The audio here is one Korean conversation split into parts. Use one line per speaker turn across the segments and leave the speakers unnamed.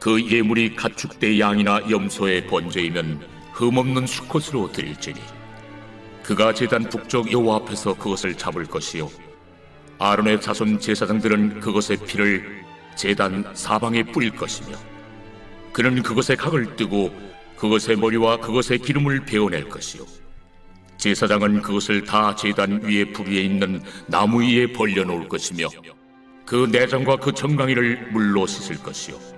그 예물이 가축대 양이나 염소의 번제이면 흠없는 수컷으로 드릴지니. 그가 제단 북쪽 여호와 앞에서 그것을 잡을 것이요. 아론의 자손 제사장들은 그것의 피를 제단 사방에 뿌릴 것이며 그는 그것의 각을 뜨고 그것의 머리와 그것의 기름을 베어낼 것이요. 제사장은 그것을 다 제단 위에 불 위에 있는 나무 위에 벌려놓을 것이며 그 내장과 그 정강이를 물로 씻을 것이요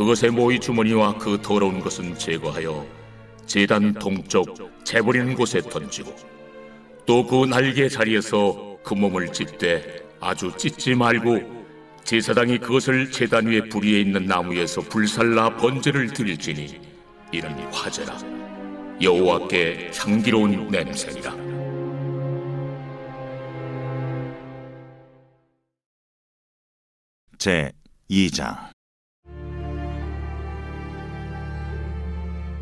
그것의 모이 주머니와 그 더러운 것은 제거하여 제단 동쪽 재버리는 곳에 던지고 또 그 날개 자리에서 그 몸을 찢되 아주 찢지 말고 제사장이 그것을 제단 위에 불 위에 있는 나무에서 불살라 번제를 드릴지니 이는 화제라. 여호와께 향기로운 냄새니라.
제 2장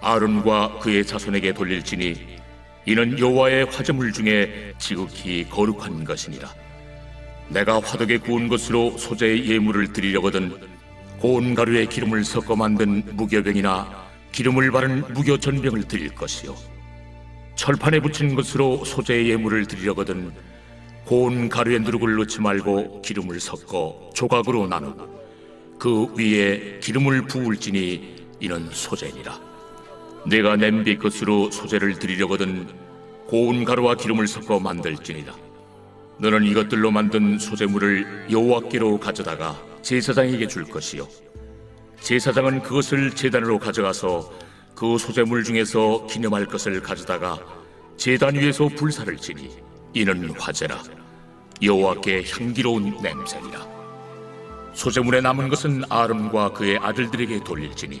아론과 그의 자손에게 돌릴지니 이는 여호와의 화제물 중에 지극히 거룩한 것이니라. 내가 화덕에 구운 것으로 소재의 예물을 드리려거든 고운 가루에 기름을 섞어 만든 무교병이나 기름을 바른 무교 전병을 드릴 것이요. 철판에 붙인 것으로 소재의 예물을 드리려거든 고운 가루에 누룩을 넣지 말고 기름을 섞어 조각으로 나누고 그 위에 기름을 부을지니 이는 소재니라 내가 냄비 것으로 소재를 드리려거든 고운 가루와 기름을 섞어 만들지니라. 너는 이것들로 만든 소재물을 여호와께로 가져다가 제사장에게 줄 것이요. 제사장은 그것을 제단으로 가져가서 그 소재물 중에서 기념할 것을 가져다가 제단 위에서 불사를 지니 이는 화제라. 여호와께 향기로운 냄새니라. 소재물에 남은 것은 아론과 그의 아들들에게 돌릴지니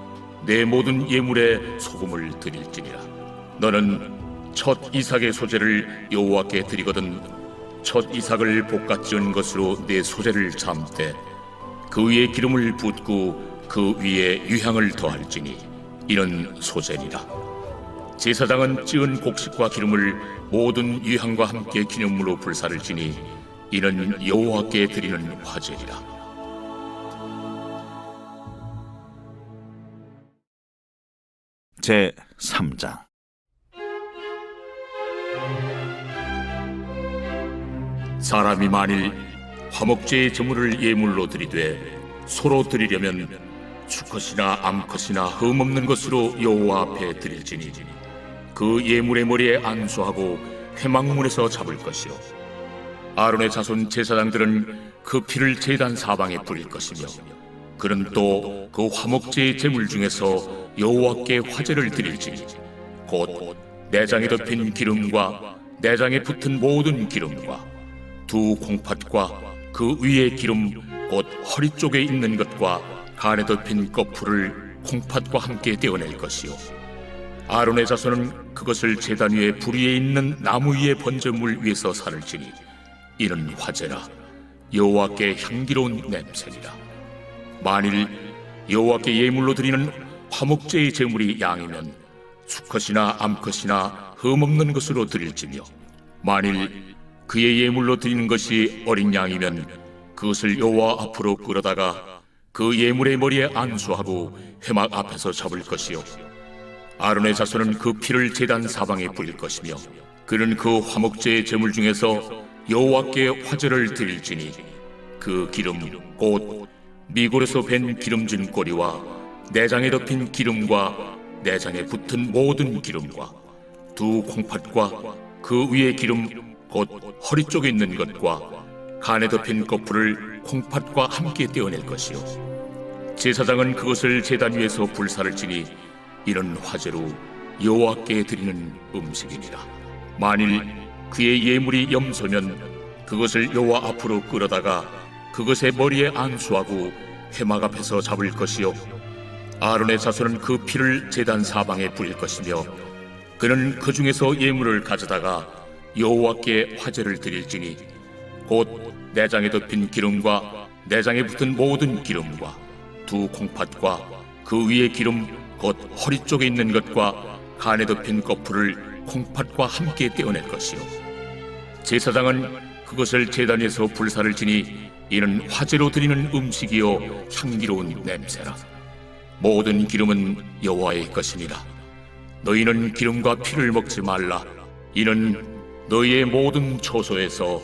내 모든 예물에 소금을 드릴지니라. 너는 첫 이삭의 소재를 여호와께 드리거든 첫 이삭을 볶아 지은 것으로 내 소재를 잠때 그 위에 기름을 붓고 그 위에 유향을 더할지니 이는 소재니라. 제사장은 찌은 곡식과 기름을 모든 유향과 함께 기념물로 불사를 지니 이는 여호와께 드리는 화제니라
제 3장.
사람이 만일 화목제의 제물을 예물로 드리되 소로 드리려면 수컷이나 암컷이나 흠없는 것으로 여호와 앞에 드릴지니 그 예물의 머리에 안수하고 회막문에서 잡을 것이요. 아론의 자손 제사장들은 그 피를 제단 사방에 뿌릴 것이며 그는 또 그 화목제의 제물 중에서 여호와께 화제를 드릴지니 곧 내장에 덮인 기름과 내장에 붙은 모든 기름과 두 콩팥과 그 위에 기름 곧 허리 쪽에 있는 것과 간에 덮인 거풀을 콩팥과 함께 떼어낼 것이요. 아론의 자손은 그것을 제단 위에 불 위에 있는 나무 위에 번제물 위에서 살을 지니 이는 화제라. 여호와께 향기로운 냄새니라 만일 여호와께 예물로 드리는 화목제의 제물이 양이면 수컷이나 암컷이나 흠없는 것으로 드릴지며 만일 그의 예물로 드리는 것이 어린 양이면 그것을 여호와 앞으로 끌어다가 그 예물의 머리에 안수하고 회막 앞에서 잡을 것이요. 아론의 자손은 그 피를 제단 사방에 뿌릴 것이며 그는 그 화목제의 제물 중에서 여호와께 화제를 드릴지니 그 기름 곧 미골에서 밴 기름진 꼬리와 내장에 덮인 기름과 내장에 붙은 모든 기름과 두 콩팥과 그 위에 기름 곧 허리 쪽에 있는 것과 간에 덮인 거풀을 콩팥과 함께 떼어낼 것이요. 제사장은 그것을 제단 위에서 불사를 지니 이런 화제로 여호와께 드리는 음식이니라 만일 그의 예물이 염소면 그것을 여호와 앞으로 끌어다가 그것의 머리에 안수하고 회막 앞에서 잡을 것이요. 아론의 자손은 그 피를 제단 사방에 뿌릴 것이며 그는 그 중에서 예물을 가져다가 여호와께 화제를 드릴지니 곧 내장에 덮인 기름과 내장에 붙은 모든 기름과 두 콩팥과 그 위에 기름 곧 허리 쪽에 있는 것과 간에 덮인 거풀을 콩팥과 함께 떼어낼 것이요. 제사장은 그것을 제단에서 불사를 지니 이는 화제로 드리는 음식이요 향기로운 냄새라. 모든 기름은 여호와의 것이니라. 너희는 기름과 피를 먹지 말라. 이는 너희의 모든 처소에서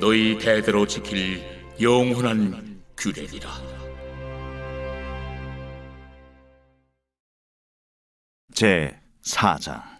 너희 대대로 지킬 영원한 규례니라.
제 4장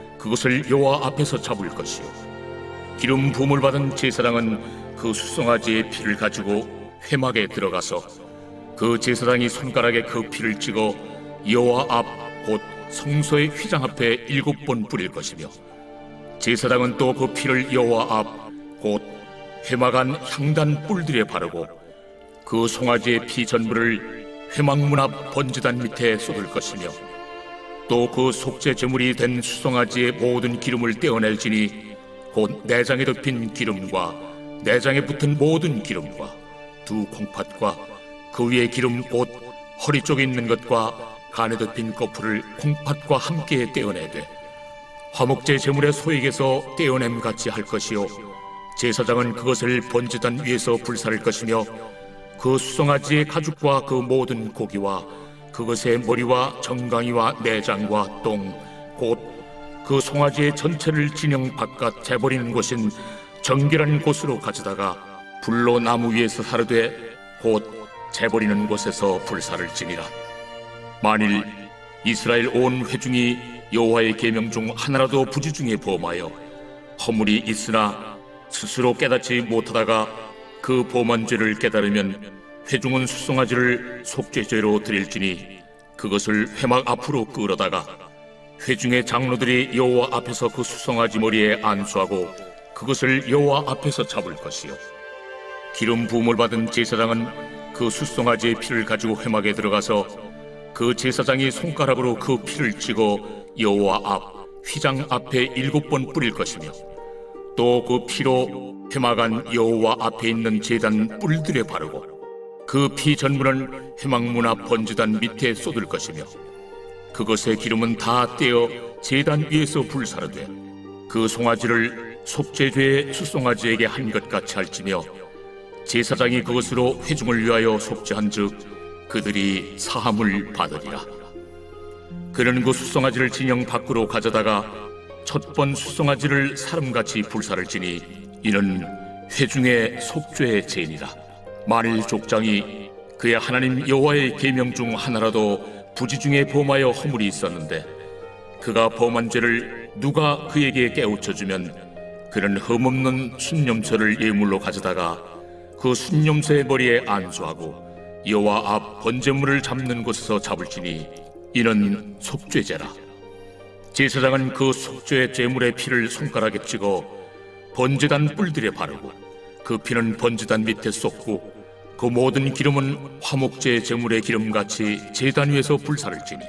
그것을 여호와 앞에서 잡을 것이요. 기름 부음을 받은 제사장은 그 수송아지의 피를 가지고 회막에 들어가서 그 제사장이 손가락에 그 피를 찍어 여호와 앞 곧 성소의 휘장 앞에 일곱 번 뿌릴 것이며 제사장은 또 그 피를 여호와 앞 곧 회막 안 향단 뿔들에 바르고 그 송아지의 피 전부를 회막문 앞 번제단 밑에 쏟을 것이며 또 그 속죄 제물이 된 수송아지의 모든 기름을 떼어낼지니 곧 내장에 덮인 기름과 내장에 붙은 모든 기름과 두 콩팥과 그 위에 기름 곧 허리 쪽에 있는 것과 간에 덮인 거풀을 콩팥과 함께 떼어내되 화목제 제물의 소액에서 떼어냄 같이 할 것이요 제사장은 그것을 번제단 위에서 불사를 것이며 그 수송아지의 가죽과 그 모든 고기와 그것의 머리와 정강이와 내장과 똥 곧 그 송아지의 전체를 진영 바깥 재버리는 곳인 정결한 곳으로 가져다가 불로 나무 위에서 사르되 곧 재버리는 곳에서 불사를 지니라. 만일 이스라엘 온 회중이 여호와의 계명 중 하나라도 부지 중에 범하여 허물이 있으나 스스로 깨닫지 못하다가 그 범한 죄를 깨달으면 회중은 수송아지를 속죄죄로 드릴지니 그것을 회막 앞으로 끌어다가 회중의 장로들이 여호와 앞에서 그 수송아지 머리에 안수하고 그것을 여호와 앞에서 잡을 것이요. 기름 부음을 받은 제사장은 그 수송아지의 피를 가지고 회막에 들어가서 그 제사장이 손가락으로 그 피를 찍어 여호와 앞 휘장 앞에 일곱 번 뿌릴 것이며 또 그 피로 회막 안 여호와 앞에 있는 제단 뿔들에 바르고 그피 회막문 앞 번제단 밑에 쏟을 것이며 그것의 기름은 다 떼어 제단 위에서 불사르되 그 송아지를 속죄죄의 수송아지에게 한 것 같이 할지며 제사장이 그것으로 회중을 위하여 속죄한즉 그들이 사함을 받으리라. 그는 그 수송아지를 진영 밖으로 가져다가 첫 번 수송아지를 사람같이 불사를 지니 이는 회중의 속죄의 죄니라. 만일 족장이 그의 하나님 여호와의 계명 중 하나라도 부지 중에 범하여 허물이 있었는데 그가 범한 죄를 누가 그에게 깨우쳐 주면 그는 흠없는 순념서를 예물로 가져다가 그 순념서의 머리에 안수하고 여호와 앞 번제물을 잡는 곳에서 잡을지니 이는 속죄제라. 제사장은 그 속죄 제물의 피를 손가락에 찍어 번제단 뿔들에 바르고 그 피는 번제단 밑에 쏟고 그 모든 기름은 화목제 제물의 기름같이 제단 위에서 불사를지니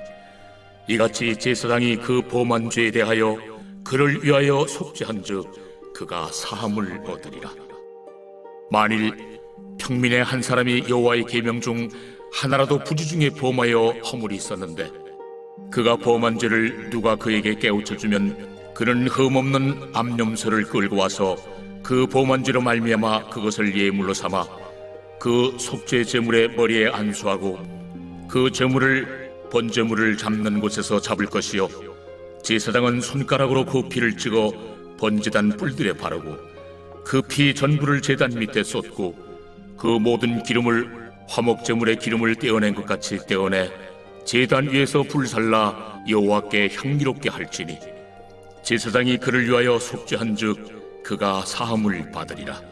이같이 제사장이 그 범한 죄에 대하여 그를 위하여 속죄한즉 그가 사함을 얻으리라. 만일 평민의 한 사람이 여호와의 계명 중 하나라도 부지 중에 범하여 허물이 있었는데 그가 범한 죄를 누가 그에게 깨우쳐 주면 그는 흠없는 암염소를 끌고 와서 그 범한 죄로 말미암아 그것을 예물로 삼아 그 속죄 제물의 머리에 안수하고 그 제물을 번제물을 잡는 곳에서 잡을 것이요. 제사장은 손가락으로 그 피를 찍어 번제단 뿔들에 바르고 그 피 전부를 제단 밑에 쏟고 그 모든 기름을 화목 제물의 기름을 떼어낸 것 같이 떼어내 제단 위에서 불살라 여호와께 향기롭게 할지니. 제사장이 그를 위하여 속죄한즉 그가 사함을 받으리라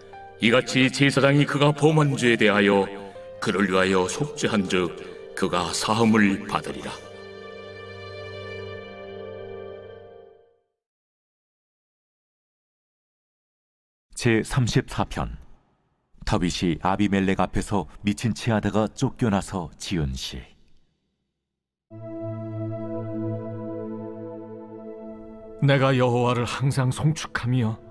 이같이 제사장이 그가 범한 죄에 대하여 그를 위하여 속죄한즉 그가 사함을 받으리라.
제 34편. 다윗이 아비멜렉 앞에서 미친 채 하다가 쫓겨나서 지은 시.
내가 여호와를 항상 송축하며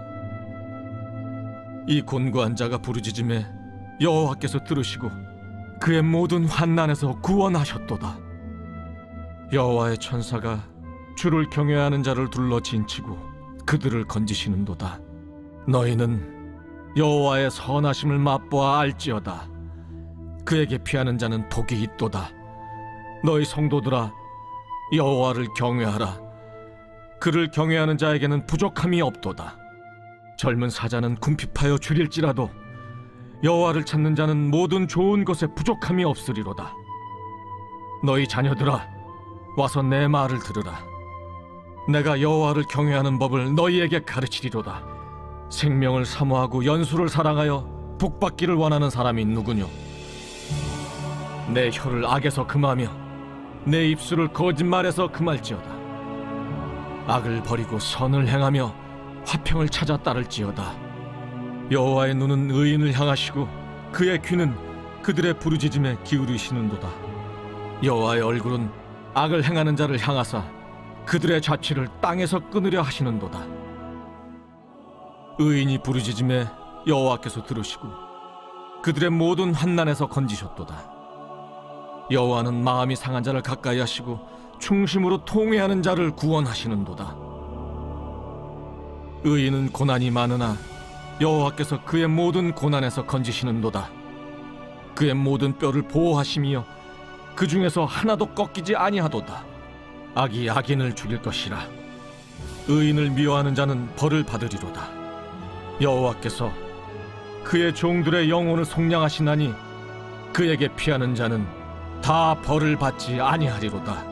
이 곤고한 자가 부르짖음에 여호와께서 들으시고 그의 모든 환난에서 구원하셨도다. 여호와의 천사가 주를 경외하는 자를 둘러 진치고 그들을 건지시는도다. 너희는 여호와의 선하심을 맛보아 알지어다. 그에게 피하는 자는 복이 있도다. 너희 성도들아 여호와를 경외하라. 그를 경외하는 자에게는 부족함이 없도다. 젊은 사자는 궁핍하여 줄일지라도 여호와를 찾는 자는 모든 좋은 것에 부족함이 없으리로다. 너희 자녀들아 와서 내 말을 들으라. 내가 여호와를 경외하는 법을 너희에게 가르치리로다. 생명을 사모하고 연수를 사랑하여 복받기를 원하는 사람이 누구뇨? 내 혀를 악에서 금하며 내 입술을 거짓말에서 금할지어다. 악을 버리고 선을 행하며 화평을 찾아 따를지어다. 여호와의 눈은 의인을 향하시고 그의 귀는 그들의 부르짖음에 기울이시는도다. 여호와의 얼굴은 악을 행하는 자를 향하사 그들의 자취를 땅에서 끊으려 하시는도다. 의인이 부르짖음에 여호와께서 들으시고 그들의 모든 환난에서 건지셨도다. 여호와는 마음이 상한 자를 가까이 하시고 충심으로 통회하는 자를 구원하시는도다. 의인은 고난이 많으나 여호와께서 그의 모든 고난에서 건지시는도다. 그의 모든 뼈를 보호하시며 그 중에서 하나도 꺾이지 아니하도다. 악이 악인을 죽일 것이라. 의인을 미워하는 자는 벌을 받으리로다. 여호와께서 그의 종들의 영혼을 속량하시나니 그에게 피하는 자는 다 벌을 받지 아니하리로다.